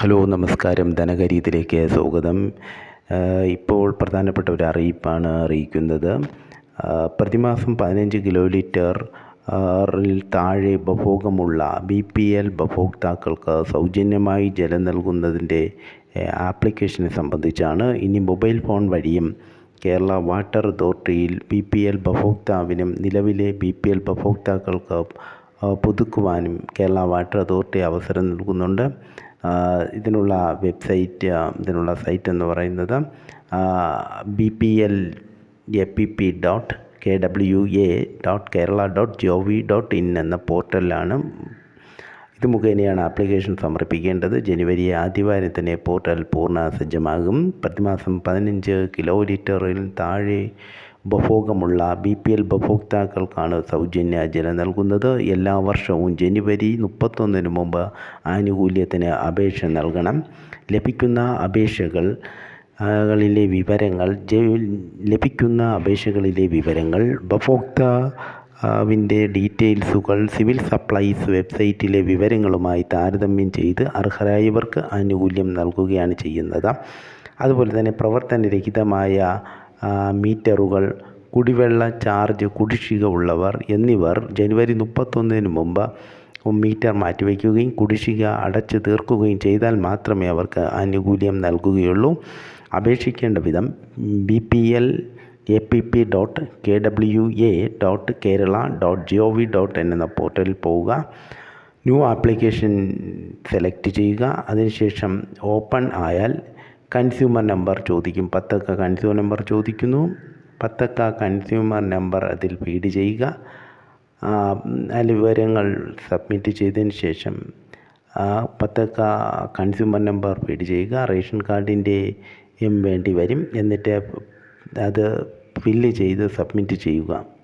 Hello നമസ്കാരം. ധനകരീതിയിലേക്ക് സ്വാഗതം. ഇപ്പോൾ പ്രധാനപ്പെട്ട ഒരു അറിയിപ്പാണ് അറിയിക്കുന്നത്. പ്രതിമാസം പതിനഞ്ച് കിലോ ലിറ്റർ റിൽ താഴെ ഉപഭോഗമുള്ള ബി പി എൽ ഉപഭോക്താക്കൾക്ക് സൗജന്യമായി ജലം നൽകുന്നതിന്റെ ആപ്ലിക്കേഷനെ സംബന്ധിച്ചാണ്. ഇനി മൊബൈൽ ഫോൺ വഴിയും കേരള വാട്ടർ അതോറിറ്റിയിൽ ബി പി എൽ ഉപഭോക്താവിനും നിലവിലെ ബി പി എൽ ഉപഭോക്താക്കൾക്ക് പുതുക്കുവാനും കേരള വാട്ടർ അതോറിറ്റി അവസരം നൽകുന്നുണ്ട്. ഇതിനുള്ള വെബ്സൈറ്റ് ഇതിനുള്ള സൈറ്റ് എന്ന് പറയുന്നത് B P L A P P dot K W A dot Kerala dot G O V dot in എന്ന പോർട്ടലിലാണ് ഇത് മുഖേനയാണ് ആപ്ലിക്കേഷൻ സമർപ്പിക്കേണ്ടത്. ജനുവരി ആദ്യവാരം തന്നെ പോർട്ടൽ പൂർണ സജ്ജമാകും. പ്രതിമാസം പതിനഞ്ച് കിലോ ലിറ്ററിൽ താഴെ ഉപഭോഗമുള്ള ബി പി എൽ ഉപഭോക്താക്കൾക്കാണ് സൗജന്യ ജലം നൽകുന്നത്. എല്ലാ വർഷവും ജനുവരി മുപ്പത്തൊന്നിന് മുമ്പ് ആനുകൂല്യത്തിന് അപേക്ഷ നൽകണം. ലഭിക്കുന്ന അപേക്ഷകൾ കളിലെ വിവരങ്ങൾ ലഭിക്കുന്ന അപേക്ഷകളിലെ വിവരങ്ങൾ ഉപഭോക്താവിന്റെ ഡീറ്റെയിൽസുകൾ സിവിൽ സപ്ലൈസ് വെബ്സൈറ്റിലെ വിവരങ്ങളുമായി താരതമ്യം ചെയ്ത് അർഹരായവർക്ക് ആനുകൂല്യം നൽകുകയാണ് ചെയ്യുന്നത്. അതുപോലെ തന്നെ പ്രവർത്തനരഹിതമായ മീറ്ററുകൾ കുടിവെള്ള ചാർജ് കുടിശ്ശിക ഉള്ളവർ എന്നിവർ ജനുവരി മുപ്പത്തൊന്നിന് മുമ്പ് മീറ്റർ മാറ്റിവെക്കുകയും കുടിശ്ശിക അടച്ചു തീർക്കുകയും ചെയ്താൽ മാത്രമേ അവർക്ക് ആനുകൂല്യം നൽകുകയുള്ളൂ. അപേക്ഷിക്കേണ്ട വിധം B P L A P P dot K W A dot Kerala dot G O V dot in എന്ന പോർട്ടലിൽ പോവുക. ന്യൂ ആപ്ലിക്കേഷൻ സെലക്ട് ചെയ്യുക. അതിനുശേഷം ഓപ്പൺ ആയാൽ കൺസ്യൂമർ നമ്പർ ചോദിക്കും. പത്തക്ക കൺസ്യൂമർ നമ്പർ ചോദിക്കുന്നു. പത്തക്ക കൺസ്യൂമർ നമ്പർ അതിൽ ഫീഡ് ചെയ്യുക. അതിൽ വിവരങ്ങൾ സബ്മിറ്റ് ചെയ്തതിന് ശേഷം പത്തക്ക കൺസ്യൂമർ നമ്പർ ഫീഡ് ചെയ്യുക. റേഷൻ കാർഡിന്റെയും വേണ്ടി വരും. എന്നിട്ട് അത് ഫില്ല് ചെയ്ത് സബ്മിറ്റ് ചെയ്യുക.